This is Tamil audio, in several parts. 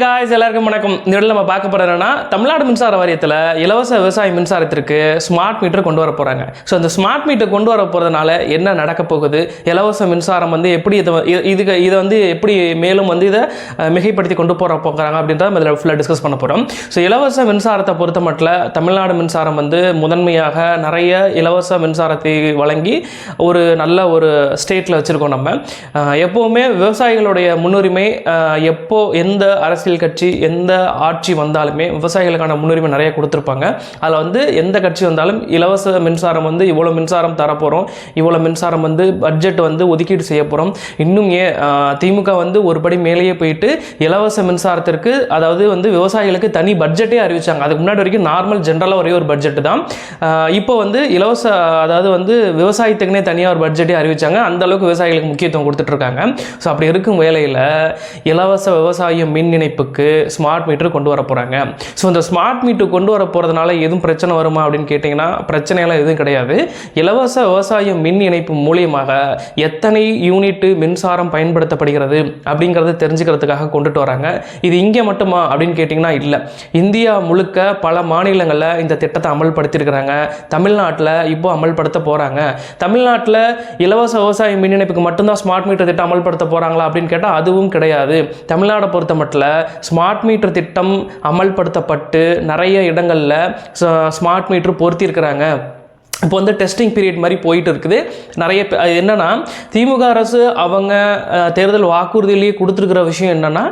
காய்ஸ் எல்லாருக்கும் வணக்கம். இந்த வீடியோவில் நம்ம பார்க்க போகிறது என்னன்னா தமிழ்நாடு மின்சார வாரியத்தில் இலவச விவசாய மின்சாரத்திற்கு ஸ்மார்ட் மீட்டர் கொண்டு வர போகிறாங்க ஸோ அந்த ஸ்மார்ட் மீட்டர் கொண்டு வர போகிறதுனால என்ன நடக்க போகுது? இலவச மின்சாரம் வந்து எப்படி இதை இதுக்கு இதை வந்து எப்படி மேலும் வந்து இதை மிகைப்படுத்தி கொண்டு போகிற போகிறாங்க அப்படின்றத நம்ம இதில் ஃபுல்லாக டிஸ்கஸ் பண்ண போகிறோம் ஸோ இலவச மின்சாரத்தை பொறுத்த மட்டும் தமிழ்நாடு மின்சாரம் வந்து முதன்மையாக நிறைய இலவச மின்சாரத்தை வழங்கி ஒரு நல்ல ஒரு ஸ்டேட்டில் வச்சுருக்கோம் நம்ம. எப்போவுமே விவசாயிகளுடைய முன்னுரிமை எப்போ எந்த அரசியல் கட்சி எந்த ஆட்சி வந்தாலுமே விவசாயிகளுக்கான முன்னுரிமை நிறைய கொடுத்துருப்பாங்க. அதில் வந்து எந்த கட்சி வந்தாலும் இலவச மின்சாரம் வந்து இவ்வளோ மின்சாரம் தரப்போகிறோம் இவ்வளோ மின்சாரம் வந்து பட்ஜெட் வந்து ஒதுக்கீடு செய்ய போகிறோம் இன்னும் ஏன் திமுக வந்து ஒரு படி மேலேயே போயிட்டு இலவச மின்சாரத்திற்கு அதாவது வந்து விவசாயிகளுக்கு தனி பட்ஜெட்டே அறிவிச்சாங்க. அதுக்கு முன்னாடி வரைக்கும் நார்மல் ஜென்ரலாக ஒரே ஒரு பட்ஜெட் தான். இப்போ வந்து இலவச அதாவது வந்து விவசாயத்துக்குனே தனியாக ஒரு பட்ஜெட்டே அறிவிச்சாங்க. அந்த அளவுக்கு விவசாயிகளுக்கு முக்கியத்துவம் கொடுத்துட்ருக்காங்க ஸோ அப்படி இருக்கும் வேலையில் இலவச விவசாயம் மின் இணைப்பு இணைப்புக்கு ஸ்மார்ட் மீட்டர் கொண்டு வர போகிறாங்க ஸோ இந்த ஸ்மார்ட் மீட்டர் கொண்டு வர போகிறதுனால எதுவும் பிரச்சனை வருமா அப்படின்னு கேட்டிங்கன்னா பிரச்சனையெல்லாம் எதுவும் கிடையாது. இலவச விவசாய மின் இணைப்பு மூலியமாக எத்தனை யூனிட்டு மின்சாரம் பயன்படுத்தப்படுகிறது அப்படிங்கிறத தெரிஞ்சுக்கிறதுக்காக கொண்டுட்டு வராங்க. இது இங்கே மட்டுமா அப்படின்னு கேட்டிங்கன்னா இல்லை. இந்தியா முழுக்க பல மாநிலங்களில் இந்த திட்டத்தை அமல்படுத்தியிருக்கிறாங்க. தமிழ்நாட்டில் இப்போ அமல்படுத்த போகிறாங்க தமிழ்நாட்டில் இலவச விவசாய மின் இணைப்புக்கு மட்டும்தான் ஸ்மார்ட் மீட்டர் திட்டம் அமல்படுத்த போகிறாங்களா அப்படின்னு கேட்டால் அதுவும் கிடையாது. தமிழ்நாடை பொறுத்த மட்டும் ஸ்மார்ட் மீட்டர் திட்டம் அமல்படுத்தப்பட்டு நிறைய இடங்களில் ஸ்மார்ட் மீட்டர் பொருத்தியிருக்கிறாங்க. இப்போ வந்து டெஸ்டிங் பீரியட் மாதிரி போயிட்டு இருக்குது. நிறைய என்னென்னா அது திமுக அரசு அவங்க தேர்தல் வாக்குறுதியிலேயே கொடுத்துருக்கிற விஷயம் என்னென்னா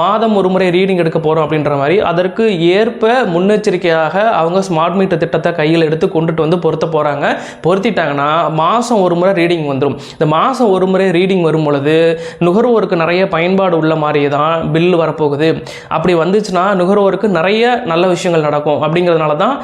மாதம் ஒரு முறை ரீடிங் எடுக்க போகிறோம் அப்படின்ற மாதிரி. அதற்கு ஏற்ப முன்னெச்சரிக்கையாக அவங்க ஸ்மார்ட் மீட்டர் திட்டத்தை கையில் எடுத்து கொண்டுட்டு வந்து பொருத்த போகிறாங்க பொருத்திட்டாங்கன்னா மாதம் ஒரு முறை ரீடிங் வந்துடும் இந்த மாதம் ஒரு முறை ரீடிங் வரும் பொழுது நுகர்வோருக்கு நிறைய பயன்பாடு உள்ள மாதிரியே தான் பில் வரப்போகுது. அப்படி வந்துச்சுன்னா நுகர்வோருக்கு நிறைய நல்ல விஷயங்கள் நடக்கும். அப்படிங்கிறதுனால தான்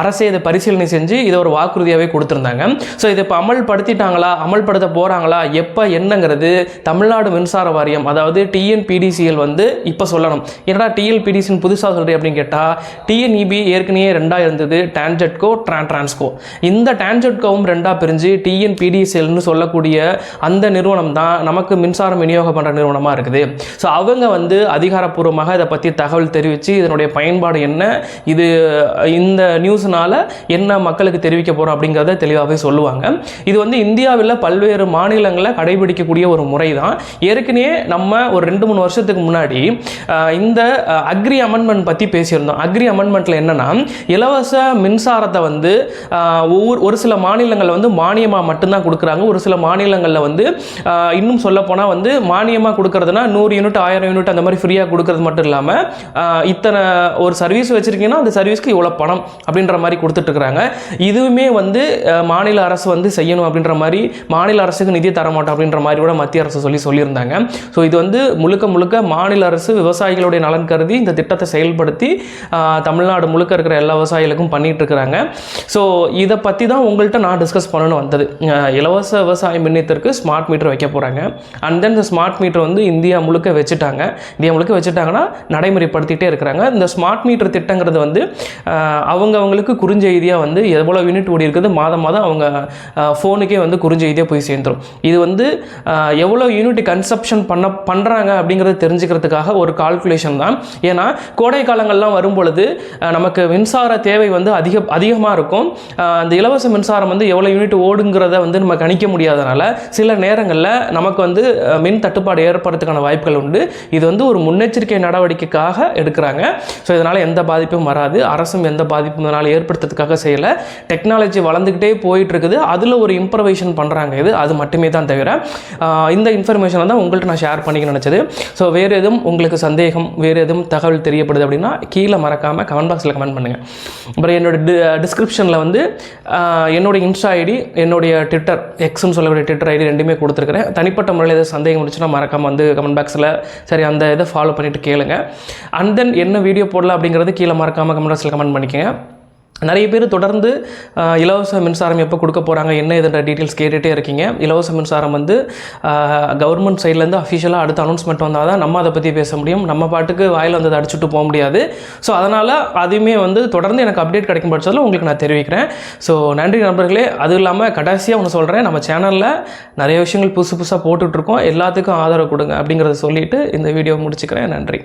அரசே இதை பரிசீலனை செஞ்சு இதை ஒரு வாக்குறுதி உறுதியாகவே கொடுத்துருந்தாங்க. ஸோ இதை இப்போ அமல்படுத்திட்டாங்களா? அமல்படுத்த போகிறாங்களா எப்போ என்னங்கிறது தமிழ்நாடு மின்சார வாரியம் அதாவது டிஎன்பிடிசிஎல் வந்து இப்போ சொல்லணும். என்னடா டிஎல்பிடிசின்னு புதுசாக சொல்கிறேன் அப்படின்னு கேட்டால் டிஎன்இபி ஏற்கனவே ரெண்டாக இருந்தது. டான்ஜெட்கோ ட்ரான் டிரான்ஸ்கோ இந்த டான்ஜெட்கோவும் ரெண்டாக பிரிஞ்சு டிஎன்பிடிசிஎல்னு சொல்லக்கூடிய அந்த நிறுவனம் தான் நமக்கு மின்சாரம் விநியோகம் பண்ணுற நிறுவனமாக இருக்குது. ஸோ அவங்க வந்து அதிகாரப்பூர்வமாக இதை பற்றி தகவல் தெரிவித்து இதனுடைய பயன்பாடு என்ன இது இந்த நியூஸ்னால என்ன மக்களுக்கு தெரிவிக்க போகிறோம் அப்படிங்கிறத தெளிவாகவே சொல்லுவாங்க. இது வந்து இந்தியாவில் பல்வேறு மாநிலங்களில் கடைபிடிக்கக்கூடிய ஒரு முறை தான் ஏற்கனவே நம்ம ஒரு ரெண்டு மூணு வருஷத்துக்கு முன்னாடி இந்த அக்ரி அமெண்ட்மெண்ட் பற்றி பேசியிருந்தோம். அக்ரி அமெண்ட்மெண்ட்டில் என்னென்னா இலவச மின்சாரத்தை வந்து ஒவ்வொரு ஒரு சில மாநிலங்களில் வந்து மானியமாக மட்டும்தான் கொடுக்குறாங்க. ஒரு சில மாநிலங்களில் வந்து இன்னும் சொல்லப்போனால் வந்து மானியமாக கொடுக்கறதுனா நூறு யூனிட் ஆயிரம் யூனிட் அந்த மாதிரி ஃப்ரீயாக கொடுக்கறது மட்டும் இல்லாமல் இத்தனை ஒரு சர்வீஸ் வச்சுருக்கீங்கன்னா அந்த சர்வீஸ்க்கு இவ்வளோ பணம் அப்படின்ற மாதிரி கொடுத்துட்ருக்குறாங்க இதுவுமே வந்து மாநில அரசு வந்து செய்யணும் அப்படின்ற மாதிரி மாநில அரசுக்கு நிதி தர மாட்டோம் அப்படின்ற மாதிரி கூட மத்திய அரசு சொல்லி சொல்லியிருந்தாங்க. ஸோ இது வந்து முழுக்க முழுக்க மாநில அரசு விவசாயிகளுடைய நலன் கருதி இந்த திட்டத்தை செயல்படுத்தி தமிழ்நாடு முழுக்க இருக்கிற எல்லா விவசாயிகளுக்கும் பண்ணிட்டு இருக்கிறாங்க. ஸோ இதை பற்றி தான் உங்கள்கிட்ட நான் டிஸ்கஸ் பண்ணணும் வந்தது. இலவச விவசாய மின்னியத்திற்கு ஸ்மார்ட் மீட்டர் வைக்க போகிறாங்க அண்ட் தென் இந்த ஸ்மார்ட் மீட்டர் வந்து இந்தியா முழுக்க வச்சுட்டாங்க. இந்தியா முழுக்க வச்சுட்டாங்கன்னா நடைமுறைப்படுத்திகிட்டே இருக்கிறாங்க. இந்த ஸ்மார்ட் மீட்டர் திட்டங்கிறது வந்து அவங்கவுங்களுக்கு குறுஞ்செய்தியாக வந்து எவ்வளோ யூனிட் ஓடி இருக்குது. மாதம் மாதம் அவங்க ஃபோனுக்கே வந்து குறுஞ்செய்தியாக போய் சேர்ந்துரும். இது வந்து எவ்வளோ யூனிட் கன்சப்ஷன் பண்ண பண்ணுறாங்க அப்படிங்கிறத தெரிஞ்சுக்கிறதுக்காக ஒரு கால்குலேஷன் தான். ஏன்னா கோடை காலங்கள்லாம் வரும் பொழுது நமக்கு மின்சார தேவை வந்து அதிக அதிகமாக இருக்கும். அந்த இலவச மின்சாரம் வந்து எவ்வளோ யூனிட் ஓடுங்கிறத வந்து நம்ம கணிக்க முடியாதனால சில நேரங்களில் நமக்கு வந்து மின் தட்டுப்பாடு ஏற்படுறதுக்கான வாய்ப்புகள் உண்டு. இது வந்து ஒரு முன்னெச்சரிக்கை நடவடிக்கைக்காக எடுக்கிறாங்க. ஸோ இதனால் எந்த பாதிப்பும் வராது. அரசும் எந்த பாதிப்பும் இதனால் ஏற்படுத்துறதுக்காக செய்யலை. டெக்னாலஜி வளர்ந்துக்கிட்டே போயிட்டு இருக்குது அதில் ஒரு இம்ப்ரவேஷன் பண்ணுறாங்க இது. அது மட்டுமே தான் தவிர இந்த இன்ஃபர்மேஷனை தான் உங்கள்கிட்ட நான் ஷேர் பண்ணிக்க நினச்சது. ஸோ வேறு எதுவும் உங்களுக்கு சந்தேகம் வேறு எதுவும் தகவல் தெரியப்படுது அப்படின்னா கீழே மறக்காமல் கமெண்ட் பாக்ஸில் கமெண்ட் பண்ணுங்கள் அப்புறம் என்னோட டிஸ்கிரிப்ஷனில் வந்து என்னுடைய என்னோட இன்ஸ்டா ஐடி என்னுடைய ட்விட்டர் எக்ஸ்னு சொல்லக்கூடிய ட்விட்டர் ஐடி ரெண்டுமே கொடுத்துருக்குறேன். தனிப்பட்ட முறையில் ஏதாவது சந்தேகம் இருந்துச்சுன்னா மறக்காமல் வந்து கமெண்ட் பாக்ஸில் சரி அந்த இதை ஃபாலோ பண்ணிவிட்டு கேளுங்க. அண்ட் தென் என்ன வீடியோ போடலாம் அப்படிங்கிறது கீழே மறக்காமல் கமெண்ட் பாக்ஸில் கமெண்ட் பண்ணிக்கோங்க. நிறைய பேர் தொடர்ந்து இலவச மின்சாரம் எப்போ கொடுக்க போகிறாங்க என்ன இதுன்ற டீட்டெயில்ஸ் கேட்டுகிட்டே இருக்கீங்க. இலவச மின்சாரம் வந்து கவர்மெண்ட் சைட்லேருந்து அஃபிஷியலாக அடுத்த அனௌன்ஸ்மெண்ட் வந்தால் தான் நம்ம அதை பற்றி பேச முடியும். நம்ம பாட்டுக்கு வாயில் வந்ததை அடிச்சுட்டு போக முடியாது. ஸோ அதனால் அதையுமே வந்து தொடர்ந்து எனக்கு அப்டேட் கிடைக்கும் பட்சத்தில் உங்களுக்கு நான் தெரிவிக்கிறேன். ஸோ நன்றி நண்பர்களே. அதுவும் இல்லாமல் கடைசியாக ஒன்று சொல்கிறேன் நம்ம சேனலில் நிறைய விஷயங்கள் புதுசு புதுசாக போட்டுட்ருக்கோம் எல்லாத்துக்கும் ஆதரவு கொடுங்க அப்படிங்கிறத சொல்லிவிட்டு இந்த வீடியோ முடிச்சுக்கிறேன். நன்றி.